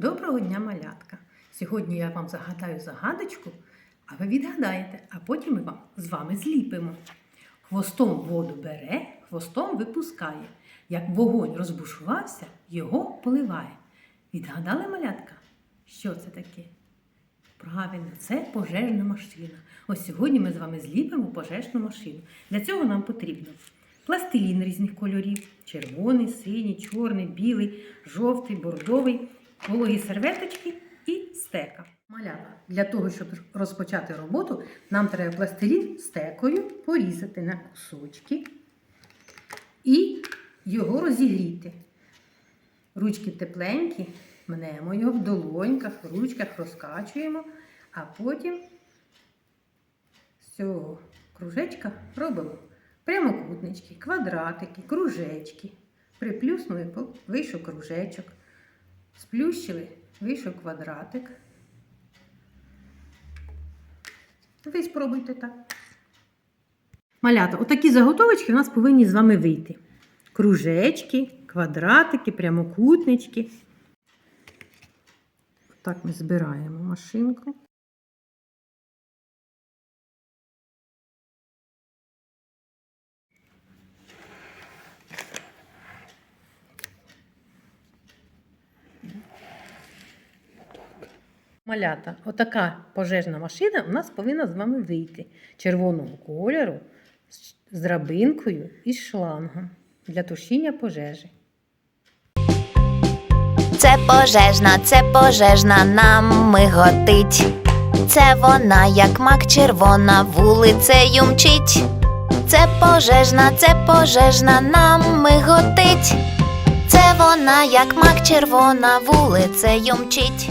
Доброго дня, малятка! Сьогодні я вам загадаю загадочку, а ви відгадаєте, а потім ми вам з вами зліпимо. Хвостом воду бере, хвостом випускає. Як вогонь розбушувався, його поливає. Відгадали малятка? Що це таке? Правильно, це пожежна машина. Ось сьогодні ми з вами зліпимо пожежну машину. Для цього нам потрібно пластилін різних кольорів: червоний, синій, чорний, білий, жовтий, бордовий, вологі серветочки і стека. Маляка. Для того, щоб розпочати роботу, нам треба пластилін стекою порізати на кусочки і його розігріти. Ручки тепленькі, мнемо його в долоньках, в ручках розкачуємо, а потім з цього кружечка робимо прямокутнички, квадратики, кружечки. Приплюснули, вийшов кружечок. Сплющили, вийшов квадратик. Ви спробуйте так. Малята, отакі заготовочки у нас повинні з вами вийти. Кружечки, квадратики, прямокутнички. Так ми збираємо машинку. Малята, отака пожежна машина у нас повинна з вами вийти червоного кольору з- драбинкою і шлангом для тушіння пожежі. Це пожежна, це пожежна нам миготить. Це вона, як мак червона, вулицею мчить. Це пожежна, це пожежна нам миготить. Це вона, як мак червона, вулицею мчить.